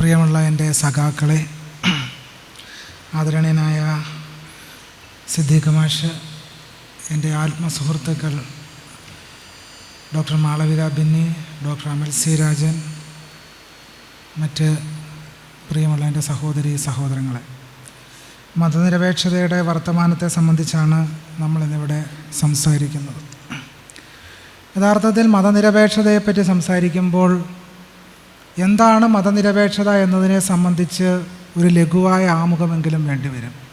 പ്രിയമുള്ള എന്റെ സഖാക്കളെ ആദരണീയനായ സിദ്ദീഖ് മാഷ് എന്റെ ആത്മസുഹൃത്തുക്കൾ doctor Malavika Binny doctor Amal C Rajan മറ്റ് പ്രിയമുള്ള എന്റെ സഹോദരി സഹോദരങ്ങളെ. മതനിരപേക്ഷതയുടെ വർത്തമാനത്തെ സംബന്ധിച്ചാണ് നമ്മളിന്നിവിടെ സംസാരിക്കുന്നത്. യഥാർത്ഥത്തിൽ മതനിരപേക്ഷതയെപ്പറ്റി സംസാരിക്കുമ്പോൾ എന്താണ് മതനിരപേക്ഷത എന്നതിനെ സംബന്ധിച്ച് ഒരു ലഘുവായ ആമുഖമെങ്കിലും വേണ്ടിവരും.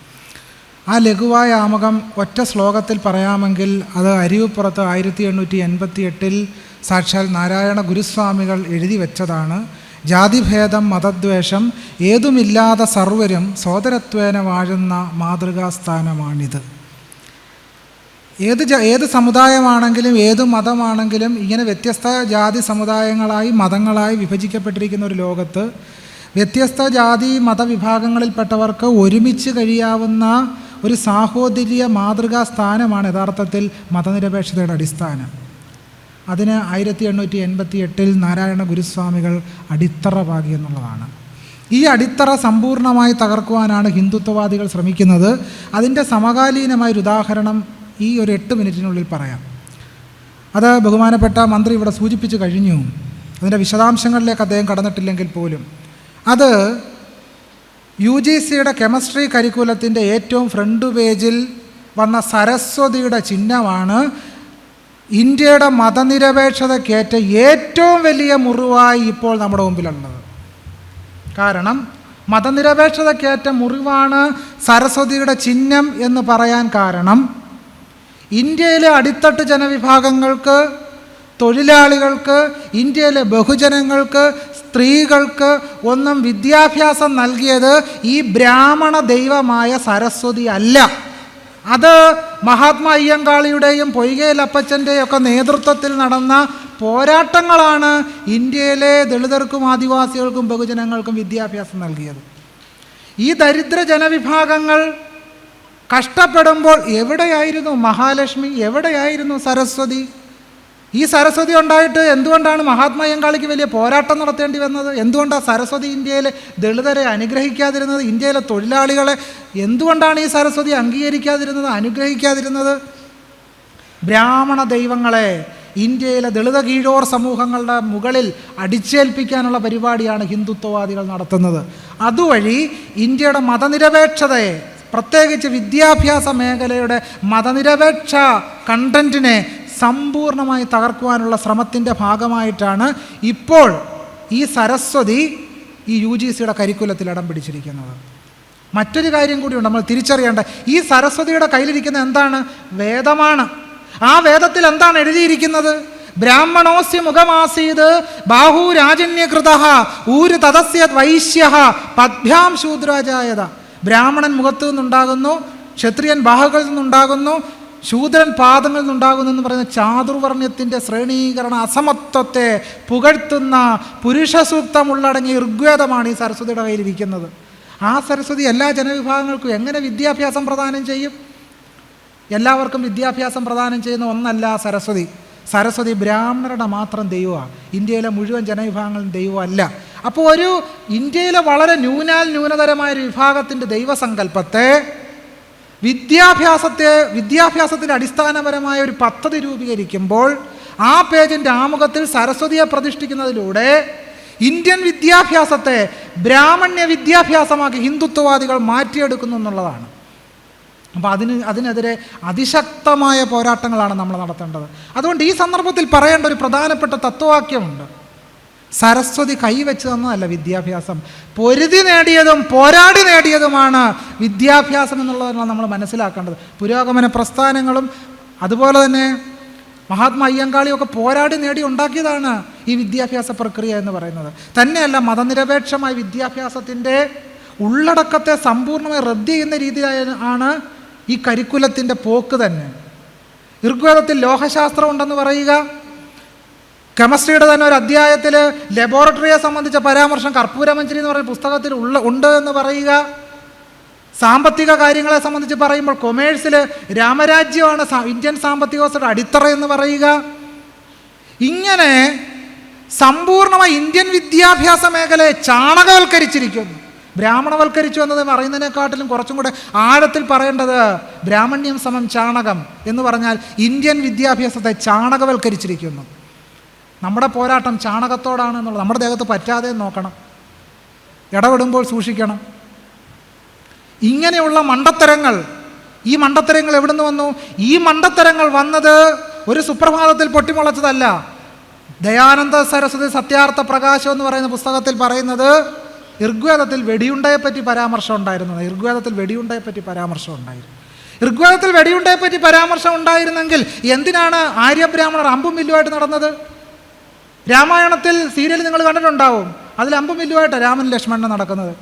ആ ലഘുവായ ആമുഖം ഒറ്റ ശ്ലോകത്തിൽ പറയാമെങ്കിൽ അത് അരിവുപ്പുറത്ത് ആയിരത്തി എണ്ണൂറ്റി എൺപത്തി എട്ടിൽ സാക്ഷാൽ നാരായണ ഗുരുസ്വാമികൾ എഴുതി വെച്ചതാണ്. ജാതിഭേദം മതദ്വേഷം ഏതുമില്ലാതെ സർവരും സോദരത്വേന വാഴുന്ന മാതൃകാസ്ഥാനമാണിത്. ഏത് ഏത് സമുദായമാണെങ്കിലും ഏത് മതമാണെങ്കിലും ഇങ്ങനെ വ്യത്യസ്ത ജാതി സമുദായങ്ങളായി മതങ്ങളായി വിഭജിക്കപ്പെട്ടിരിക്കുന്ന ഒരു ലോകത്ത് വ്യത്യസ്ത ജാതി മതവിഭാഗങ്ങളിൽപ്പെട്ടവർക്ക് ഒരുമിച്ച് കഴിയാവുന്ന ഒരു സാഹോദര്യ മാതൃകാ സ്ഥാനമാണ് യഥാർത്ഥത്തിൽ മതനിരപേക്ഷതയുടെ അടിസ്ഥാനം. അതിന് ആയിരത്തി എണ്ണൂറ്റി എൺപത്തി എട്ടിൽ നാരായണ ഗുരുസ്വാമികൾ അടിത്തറ പാകി എന്നുള്ളതാണ്. ഈ അടിത്തറ സമ്പൂർണമായി തകർക്കുവാനാണ് ഹിന്ദുത്വവാദികൾ ശ്രമിക്കുന്നത്. അതിന്റെ സമകാലീനമായൊരു ഉദാഹരണം ഈ ഒരു എട്ട് മിനിറ്റിനുള്ളിൽ പറയാം. അത് ബഹുമാനപ്പെട്ട മന്ത്രി ഇവിടെ സൂചിപ്പിച്ചു കഴിഞ്ഞു. അതിന്റെ വിശദാംശങ്ങളിലേക്ക് അദ്ദേഹം കടന്നിട്ടില്ലെങ്കിൽ പോലും. അത് യു ജി സിയുടെ കെമിസ്ട്രി കരിക്കുലത്തിന്റെ ഏറ്റവും ഫ്രണ്ട് പേജിൽ വന്ന സരസ്വതിയുടെ ചിഹ്നമാണ് ഇന്ത്യയുടെ മതനിരപേക്ഷതയ്ക്കേറ്റ ഏറ്റവും വലിയ മുറിവായി ഇപ്പോൾ നമ്മുടെ മുമ്പിലുള്ളത്. കാരണം മതനിരപേക്ഷതയ്ക്കേറ്റ മുറിവാണ് സരസ്വതിയുടെ ചിഹ്നം എന്ന് പറയാൻ കാരണം ഇന്ത്യയിലെ അടിത്തട്ട് ജനവിഭാഗങ്ങൾക്ക് തൊഴിലാളികൾക്ക് ഇന്ത്യയിലെ ബഹുജനങ്ങൾക്ക് സ്ത്രീകൾക്ക് ഒന്നും വിദ്യാഭ്യാസം നൽകിയത് ഈ ബ്രാഹ്മണ ദൈവമായ സരസ്വതി അല്ല. അത് മഹാത്മാ അയ്യങ്കാളിയുടെയും പൊയ്കയിലപ്പച്ചന്റെയും ഒക്കെ നേതൃത്വത്തിൽ നടന്ന പോരാട്ടങ്ങളാണ് ഇന്ത്യയിലെ ദളിതർക്കും ആദിവാസികൾക്കും ബഹുജനങ്ങൾക്കും വിദ്യാഭ്യാസം നൽകിയത്. ഈ ദരിദ്ര ജനവിഭാഗങ്ങൾ കഷ്ടപ്പെടുമ്പോൾ എവിടെയായിരുന്നു മഹാലക്ഷ്മി? എവിടെയായിരുന്നു സരസ്വതി? ഈ സരസ്വതി ഉണ്ടായിട്ട് എന്തുകൊണ്ടാണ് മഹാത്മാ അയ്യങ്കാളിക്ക് വലിയ പോരാട്ടം നടത്തേണ്ടി വന്നത്? എന്തുകൊണ്ടാണ് സരസ്വതി ഇന്ത്യയിലെ ദളിതരെ അനുഗ്രഹിക്കാതിരുന്നത്? ഇന്ത്യയിലെ തൊഴിലാളികളെ എന്തുകൊണ്ടാണ് ഈ സരസ്വതി അംഗീകരിക്കാതിരുന്നത് അനുഗ്രഹിക്കാതിരുന്നത്? ബ്രാഹ്മണ ദൈവങ്ങളെ ഇന്ത്യയിലെ ദളിത കീഴോർ സമൂഹങ്ങളുടെ മുകളിൽ അടിച്ചേൽപ്പിക്കാനുള്ള പരിപാടിയാണ് ഹിന്ദുത്വവാദികൾ നടത്തുന്നത്. അതുവഴി ഇന്ത്യയുടെ മതനിരപേക്ഷതയെ പ്രത്യേകിച്ച് വിദ്യാഭ്യാസ മേഖലയുടെ മതനിരപേക്ഷ കണ്ടന്റിനെ സമ്പൂർണമായി തകർക്കുവാനുള്ള ശ്രമത്തിന്റെ ഭാഗമായിട്ടാണ് ഇപ്പോൾ ഈ സരസ്വതി ഈ യു ജി സിയുടെ കരിക്കുലത്തിൽ ഇടം പിടിച്ചിരിക്കുന്നത്. മറ്റൊരു കാര്യം കൂടിയുണ്ട് നമ്മൾ തിരിച്ചറിയേണ്ട. ഈ സരസ്വതിയുടെ കയ്യിലിരിക്കുന്ന എന്താണ്? വേദമാണ്. ആ വേദത്തിൽ എന്താണ് എഴുതിയിരിക്കുന്നത്? ബ്രാഹ്മണോസ്യ മുഖമാസീത് ബാഹുരാജന്യകൃത ഊര് തദസ്യ വൈശ്യ പദ്ഭ്യാം ശൂദ്രാജായത. ബ്രാഹ്മണൻ മുഖത്തു നിന്നുണ്ടാകുന്നു ക്ഷത്രിയൻ ബാഹുകളിൽ നിന്നുണ്ടാകുന്നു ശൂദ്രൻ പാദങ്ങളിൽ നിന്നുണ്ടാകുന്നു എന്ന് പറയുന്ന ചാതുർവർണ്യത്തിന്റെ ശ്രേണീകരണ അസമത്വത്തെ പുകഴ്ത്തുന്ന പുരുഷ സൂക്തം ഉള്ളടങ്ങിയ ഋഗ്വേദമാണ് ഈ സരസ്വതിയുടെ കയ്യിലിരിക്കുന്നത്. ആ സരസ്വതി എല്ലാ ജനവിഭാഗങ്ങൾക്കും എങ്ങനെ വിദ്യാഭ്യാസം പ്രദാനം ചെയ്യും? എല്ലാവർക്കും വിദ്യാഭ്യാസം പ്രദാനം ചെയ്യുന്ന ഒന്നല്ല സരസ്വതി. സരസ്വതി ബ്രാഹ്മണരുടെ മാത്രം ദൈവമാണ്. ഇന്ത്യയിലെ മുഴുവൻ ജനവിഭാഗങ്ങളും ദൈവമല്ല. അപ്പോൾ ഒരു ഇന്ത്യയിലെ വളരെ ന്യൂനാൽ ന്യൂനതരമായ ഒരു വിഭാഗത്തിന്റെ ദൈവസങ്കല്പത്തെ വിദ്യാഭ്യാസത്തെ വിദ്യാഭ്യാസത്തിന്റെ അടിസ്ഥാനപരമായ ഒരു പദ്ധതി രൂപീകരിക്കുമ്പോൾ ആ പേജിന്റെ ആമുഖത്തിൽ സരസ്വതിയെ പ്രതിഷ്ഠിക്കുന്നതിലൂടെ ഇന്ത്യൻ വിദ്യാഭ്യാസത്തെ ബ്രാഹ്മണ്യ വിദ്യാഭ്യാസമാക്കി ഹിന്ദുത്വവാദികൾ മാറ്റിയെടുക്കുന്നു എന്നുള്ളതാണ്. അപ്പോൾ അതിന് അതിനെതിരെ അതിശക്തമായ പോരാട്ടങ്ങളാണ് നമ്മൾ നടത്തേണ്ടത്. അതുകൊണ്ട് ഈ സന്ദർഭത്തിൽ പറയേണ്ട ഒരു പ്രധാനപ്പെട്ട തത്വവാക്യമുണ്ട്. സരസ്വതി കൈവച്ച് തന്നതല്ല വിദ്യാഭ്യാസം. പൊരുതി നേടിയതും പോരാടി നേടിയതുമാണ് വിദ്യാഭ്യാസം എന്നുള്ളതാണ് നമ്മൾ മനസ്സിലാക്കേണ്ടത്. പുരോഗമന പ്രസ്ഥാനങ്ങളും അതുപോലെ തന്നെ മഹാത്മാ അയ്യങ്കാളിയൊക്കെ പോരാടി നേടി ഉണ്ടാക്കിയതാണ് ഈ വിദ്യാഭ്യാസ പ്രക്രിയ എന്ന് പറയുന്നത്. തന്നെയല്ല മതനിരപേക്ഷമായ വിദ്യാഭ്യാസത്തിന്റെ ഉള്ളടക്കത്തെ സമ്പൂർണമായി റദ്ദ് ചെയ്യുന്ന രീതിയായ ആണ് ഈ കരിക്കുലത്തിന്റെ പോക്ക് തന്നെ. ഋഗ്വേദത്തിൽ ലോഹശാസ്ത്രം ഉണ്ടെന്ന് പറയുക. കെമിസ്ട്രിയുടെ തന്നെ ഒരു അധ്യായത്തിൽ ലബോറട്ടറിയെ സംബന്ധിച്ച പരാമർശം കർപ്പൂരമഞ്ചരി എന്ന് പറയുന്ന പുസ്തകത്തിൽ ഉള്ള ഉണ്ട് എന്ന് പറയുക. സാമ്പത്തിക കാര്യങ്ങളെ സംബന്ധിച്ച് പറയുമ്പോൾ കൊമേഴ്സിൽ രാമരാജ്യമാണ് ഇന്ത്യൻ സാമ്പത്തിക വ്യവസ്ഥയുടെ അടിത്തറ എന്ന് പറയുക. ഇങ്ങനെ സമ്പൂർണമായി ഇന്ത്യൻ വിദ്യാഭ്യാസ മേഖലയെ ചാണകവൽക്കരിച്ചിരിക്കുന്നു. ബ്രാഹ്മണവൽക്കരിച്ചു എന്നത് പറയുന്നതിനെക്കാട്ടിലും കുറച്ചും കൂടെ ആഴത്തിൽ പറയേണ്ടത് ബ്രാഹ്മണ്യം സമം ചാണകം എന്ന് പറഞ്ഞാൽ ഇന്ത്യൻ വിദ്യാഭ്യാസത്തെ ചാണകവൽക്കരിച്ചിരിക്കുന്നു. നമ്മുടെ പോരാട്ടം ചാണകത്തോടാണ് എന്നുള്ളത്. നമ്മുടെ ദേഹത്ത് പറ്റാതെ നോക്കണം. ഇടപെടുമ്പോൾ സൂക്ഷിക്കണം. ഇങ്ങനെയുള്ള മണ്ടത്തരങ്ങൾ ഈ മണ്ടത്തരങ്ങൾ എവിടുന്ന് വന്നു? ഈ മണ്ടത്തരങ്ങൾ വന്നത് ഒരു സുപ്രഭാതത്തിൽ പൊട്ടിമുളച്ചതല്ല. ദയാനന്ദ സരസ്വതി സത്യാർത്ഥ പ്രകാശം എന്ന് പറയുന്ന പുസ്തകത്തിൽ പറയുന്നത് ഋഗ്വേദത്തിൽ വെടിയുണ്ടയെപ്പറ്റി പരാമർശം ഉണ്ടായിരുന്നു. ഋഗ്വേദത്തിൽ വെടിയുണ്ടയെപ്പറ്റി പരാമർശം ഉണ്ടായിരുന്നു. ഋഗ്വേദത്തിൽ വെടിയുണ്ടയെപ്പറ്റി പരാമർശം ഉണ്ടായിരുന്നെങ്കിൽ എന്തിനാണ് ആര്യബ്രാഹ്മണർ അമ്പും വില്ലുമായിട്ട് നടന്നത്? രാമായണത്തിൽ സീരിയൽ നിങ്ങൾ കണ്ടിട്ടുണ്ടാവും. അതിൽ അമ്പും വില്ലുമായിട്ടാണ് രാമൻ ലക്ഷ്മണൻ നടക്കുന്നത്.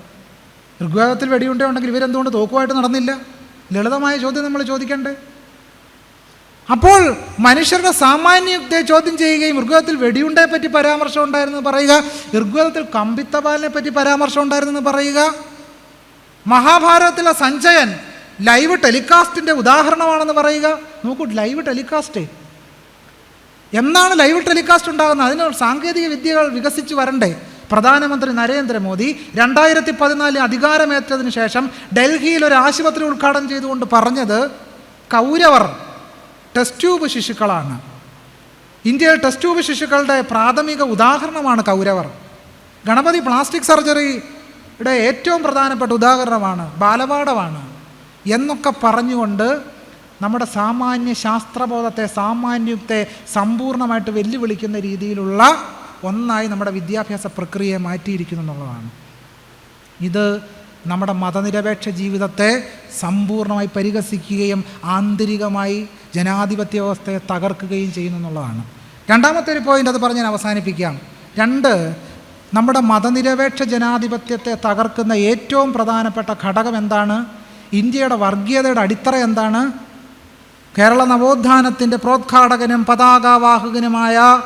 ഋഗ്വേദത്തിൽ വെടിയുണ്ട ഉണ്ടെങ്കിൽ ഇവരെന്തുകൊണ്ട് തോക്കുമായിട്ട് നടന്നില്ല? ലളിതമായ ചോദ്യം നമ്മൾ ചോദിക്കണ്ടേ? അപ്പോൾ മനുഷ്യരുടെ സാമാന്യത്തെ ചോദ്യം ചെയ്യുകയും ഋഗ്വേദത്തിൽ വെടിയുണ്ടയെ പറ്റി പരാമർശം ഉണ്ടായിരുന്നു പറയുക ഋഗ്വേദത്തിൽ കമ്പിത്തപാലിനെ പറ്റി പരാമർശം ഉണ്ടായിരുന്നു പറയുക മഹാഭാരതത്തിലെ സഞ്ജയൻ ലൈവ് ടെലികാസ്റ്റിന്റെ ഉദാഹരണമാണെന്ന് പറയുക. നോക്കൂ ലൈവ് ടെലികാസ്റ്റ് എന്നാണ് ലൈവ് ടെലികാസ്റ്റ് ഉണ്ടാകുന്നത്. അതിന് സാങ്കേതിക വിദ്യകൾ വികസിച്ച് വരണ്ടേ? പ്രധാനമന്ത്രി നരേന്ദ്രമോദി രണ്ടായിരത്തി പതിനാലിൽ അധികാരമേറ്റതിന് ശേഷം ഡൽഹിയിൽ ഒരു ആശുപത്രി ഉദ്ഘാടനം ചെയ്തുകൊണ്ട് പറഞ്ഞത് കൗരവർ ടെസ്റ്റ് ട്യൂബ് ശിശുക്കളാണ്. ഇന്ത്യയിൽ ടെസ്റ്റ് ട്യൂബ് ശിശുക്കളുടെ പ്രാഥമിക ഉദാഹരണമാണ് കൗരവർ. ഗണപതി പ്ലാസ്റ്റിക് സർജറിയുടെ ഏറ്റവും പ്രധാനപ്പെട്ട ഉദാഹരണമാണ് ബാലപാഠമാണ് എന്നൊക്കെ പറഞ്ഞുകൊണ്ട് നമ്മുടെ സാമാന്യ ശാസ്ത്രബോധത്തെ സാമാന്യത്തെ സമ്പൂർണമായിട്ട് വെല്ലുവിളിക്കുന്ന രീതിയിലുള്ള ഒന്നായി നമ്മുടെ വിദ്യാഭ്യാസ പ്രക്രിയയെ മാറ്റിയിരിക്കുന്നു എന്നുള്ളതാണ്. ഇത് നമ്മുടെ മതനിരപേക്ഷ ജീവിതത്തെ സമ്പൂർണമായി പരിഹസിക്കുകയും ആന്തരികമായി ജനാധിപത്യ വ്യവസ്ഥയെ തകർക്കുകയും ചെയ്യുന്നു എന്നുള്ളതാണ്. രണ്ടാമത്തെ ഒരു പോയിന്റ് അത് പറഞ്ഞ് ഞാൻ അവസാനിപ്പിക്കാം. രണ്ട് നമ്മുടെ മതനിരപേക്ഷ ജനാധിപത്യത്തെ തകർക്കുന്ന ഏറ്റവും പ്രധാനപ്പെട്ട ഘടകം എന്താണ്? ഇന്ത്യയുടെ വർഗീയതയുടെ അടിത്തറ എന്താണ്? കേരള നവോത്ഥാനത്തിന്റെ പ്രോദ്ഘാടകനും പതാകാവാഹകനുമായ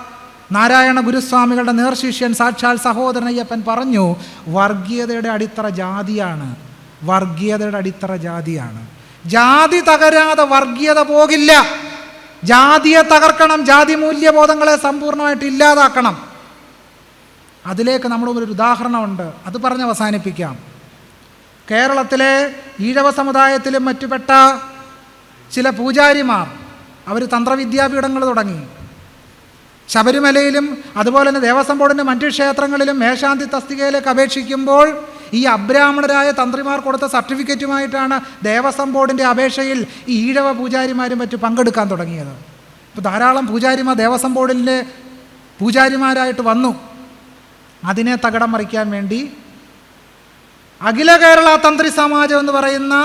നാരായണ ഗുരുസ്വാമികളുടെ നേർശിഷ്യൻ സാക്ഷാൽ സഹോദരനയ്യപ്പൻ പറഞ്ഞു വർഗീയതയുടെ അടിത്തറ ജാതിയാണ്. വർഗീയതയുടെ അടിത്തറ ജാതിയാണ്. ജാതി തകരാതെ വർഗീയത പോകില്ല. ജാതിയെ തകർക്കണം ജാതി മൂല്യബോധങ്ങളെ സമ്പൂർണമായിട്ട് ഇല്ലാതാക്കണം. അതിലേക്ക് നമ്മുടെ ഒരു ഉദാഹരണമുണ്ട്. അത് പറഞ്ഞ് അവസാനിപ്പിക്കാം. കേരളത്തിലെ ഈഴവ സമുദായത്തിലും മറ്റുപെട്ട ചില പൂജാരിമാർ അവർ തന്ത്രവിദ്യാപീഠങ്ങൾ തുടങ്ങി. ശബരിമലയിലും അതുപോലെ തന്നെ ദേവസ്വം ബോർഡിന്റെ മറ്റു ക്ഷേത്രങ്ങളിലും മേശാന്തി തസ്തികയിലേക്ക് അപേക്ഷിക്കുമ്പോൾ ഈ അബ്രാഹ്മണരായ തന്ത്രിമാർ കൊടുത്ത സർട്ടിഫിക്കറ്റുമായിട്ടാണ് ദേവസ്വം ബോർഡിന്റെ അപേക്ഷയിൽ ഈ ഈഴവ പൂജാരിമാരും മറ്റു പങ്കെടുക്കാൻ തുടങ്ങിയത്. ഇപ്പോൾ ധാരാളം പൂജാരിമാർ ദേവസ്വം ബോർഡിന്റെ പൂജാരിമാരായിട്ട് വന്നു. അതിനെ തകടം മറിക്കാൻ വേണ്ടി അഖില കേരള തന്ത്രി സമാജം എന്ന് പറയുന്ന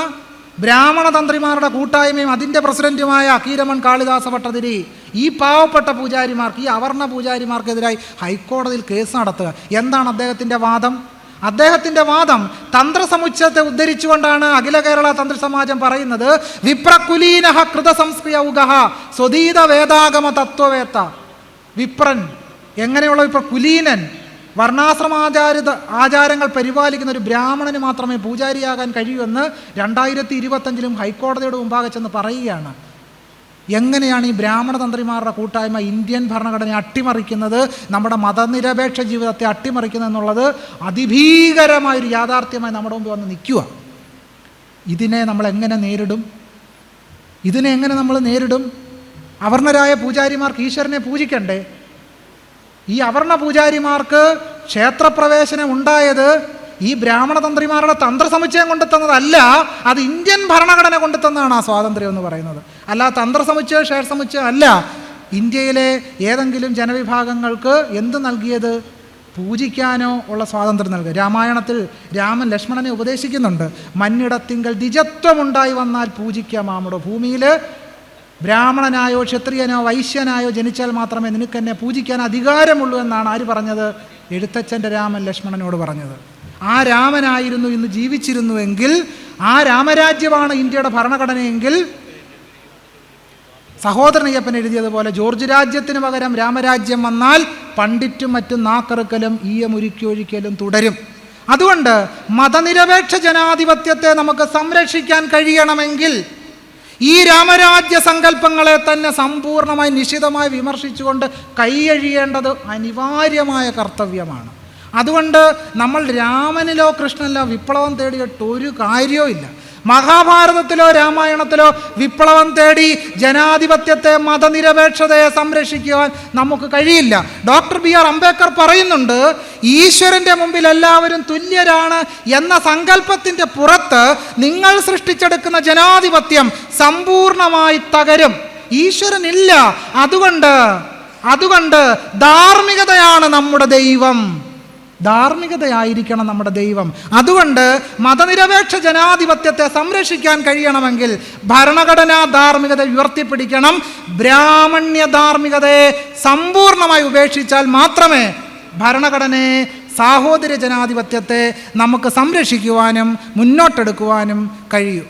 ബ്രാഹ്മണ തന്ത്രിമാരുടെ കൂട്ടായ്മയും അതിന്റെ പ്രസിഡന്റുമായ അക്കീരമൺ കാളിദാസ ഭട്ടതിരി ഈ പാവപ്പെട്ട പൂജാരിമാർക്ക് ഈ അവർണ പൂജാരിമാർക്കെതിരായി ഹൈക്കോടതിയിൽ കേസ് നടത്തുക. എന്താണ് അദ്ദേഹത്തിന്റെ വാദം? അദ്ദേഹത്തിന്റെ വാദം തന്ത്രസമുച്ചയത്തെ ഉദ്ധരിച്ചുകൊണ്ടാണ് അഖില കേരള തന്ത്രി സമാജം പറയുന്നത്. വിപ്രകുലീനഹ കൃത സംസ്കൃയൗഗഹ സ്വതീത വേദാഗമ തത്വവേത്ത വിപ്രൻ. എങ്ങനെയുള്ള വിപ്ര കുലീനൻ വർണാശ്രമാചാരിത ആചാരങ്ങൾ പരിപാലിക്കുന്ന ഒരു ബ്രാഹ്മണന് മാത്രമേ പൂജാരിയാകാൻ കഴിയൂ എന്ന് രണ്ടായിരത്തി ഇരുപത്തഞ്ചിലും ഹൈക്കോടതിയുടെ മുമ്പാകെ ചെന്ന് പറയുകയാണ്. എങ്ങനെയാണ് ഈ ബ്രാഹ്മണ തന്ത്രിമാരുടെ കൂട്ടായ്മ ഇന്ത്യൻ ഭരണഘടനയെ അട്ടിമറിക്കുന്നത് നമ്മുടെ മതനിരപേക്ഷ ജീവിതത്തെ അട്ടിമറിക്കുന്നത് എന്നുള്ളത് അതിഭീകരമായൊരു യാഥാർത്ഥ്യമായി നമ്മുടെ മുമ്പ് വന്ന് നിൽക്കുക. ഇതിനെ നമ്മൾ എങ്ങനെ നേരിടും? ഇതിനെ എങ്ങനെ നമ്മൾ നേരിടും? അവർണരായ പൂജാരിമാർക്ക് ഈശ്വരനെ പൂജിക്കണ്ടേ? ഈ അവർണ പൂജാരിമാർക്ക് ക്ഷേത്രപ്രവേശനം ഉണ്ടായത് ഈ ബ്രാഹ്മണ തന്ത്രിമാരുടെ തന്ത്രസമുച്ചയം കൊണ്ടെത്തുന്നതല്ല അത് ഇന്ത്യൻ ഭരണഘടന കൊണ്ടെത്തുന്നതാണ് ആ സ്വാതന്ത്ര്യം എന്ന് പറയുന്നത്. അല്ല തന്ത്രസമുച്ചയം ഷെയർ സമുച്ചയം അല്ല. ഇന്ത്യയിലെ ഏതെങ്കിലും ജനവിഭാഗങ്ങൾക്ക് എന്ത് നൽകിയത്? പൂജിക്കാനോ ഉള്ള സ്വാതന്ത്ര്യം നൽകുക. രാമായണത്തിൽ രാമൻ ലക്ഷ്മണനെ ഉപദേശിക്കുന്നുണ്ട്. മഞ്ഞിടത്തിങ്കൽ ദ്വിജത്വമുണ്ടായി വന്നാൽ പൂജിക്കാം മാമുടോ ഭൂമിയിൽ ബ്രാഹ്മണനായോ ക്ഷത്രിയനോ വൈശ്യനായോ ജനിച്ചാൽ മാത്രമേ നിനക്ക് എന്നെ പൂജിക്കാൻ അധികാരമുള്ളൂ എന്നാണ് ആര് പറഞ്ഞത്? എഴുത്തച്ഛന്റെ രാമൻ ലക്ഷ്മണനോട് പറഞ്ഞത്. ആ രാമനായിരുന്നു ഇന്ന് ജീവിച്ചിരുന്നുവെങ്കിൽ ആ രാമരാജ്യമാണ് ഇന്ത്യയുടെ ഭരണഘടനയെങ്കിൽ സഹോദരൻ അയ്യപ്പൻ എഴുതിയതുപോലെ ജോർജ് രാജ്യത്തിന് പകരം രാമരാജ്യം വന്നാൽ പണ്ടിറ്റും മറ്റും നാക്കറുക്കലും ഈയമുരുക്കിയൊഴിക്കലും തുടരും. അതുകൊണ്ട് മതനിരപേക്ഷ ജനാധിപത്യത്തെ നമുക്ക് സംരക്ഷിക്കാൻ കഴിയണമെങ്കിൽ ഈ രാമരാജ്യ സങ്കല്പങ്ങളെ തന്നെ സമ്പൂർണമായി നിശിതമായി വിമർശിച്ചുകൊണ്ട് കൈയഴിയേണ്ടത് അനിവാര്യമായ കർത്തവ്യമാണ്. അതുകൊണ്ട് നമ്മൾ രാമനിലോ കൃഷ്ണനിലോ വിപ്ലവം തേടിയിട്ട് ഒരു കാര്യവും ഇല്ല മഹാഭാരതത്തിലോ രാമായണത്തിലോ വിപ്ലവം തേടി ജനാധിപത്യത്തെ മതനിരപേക്ഷതയെ സംരക്ഷിക്കുവാൻ നമുക്ക് കഴിയില്ല. ഡോക്ടർ ബി ആർ അംബേദ്കർ പറയുന്നുണ്ട് ഈശ്വരന്റെ മുമ്പിൽ എല്ലാവരും തുല്യരാണ് എന്ന സങ്കല്പത്തിന്റെ പുറത്ത് നിങ്ങൾ സൃഷ്ടിച്ചെടുക്കുന്ന ജനാധിപത്യം സമ്പൂർണമായി തകരും. ഈശ്വരനില്ല. അതുകൊണ്ട് അതുകൊണ്ട് ധാർമ്മികതയാണ് നമ്മുടെ ദൈവം. ധാർമ്മികതയായിരിക്കണം നമ്മുടെ ദൈവം. അതുകൊണ്ട് മതനിരപേക്ഷ ജനാധിപത്യത്തെ സംരക്ഷിക്കാൻ കഴിയണമെങ്കിൽ ഭരണഘടനാ ധാർമ്മികത ഉയർത്തിപ്പിടിക്കണം. ബ്രാഹ്മണ്യ ധാർമ്മികതയെ സമ്പൂർണമായി ഉപേക്ഷിച്ചാൽ മാത്രമേ ഭരണഘടനയെ സാഹോദര്യ ജനാധിപത്യത്തെ നമുക്ക് സംരക്ഷിക്കുവാനും മുന്നോട്ടെടുക്കുവാനും കഴിയൂ.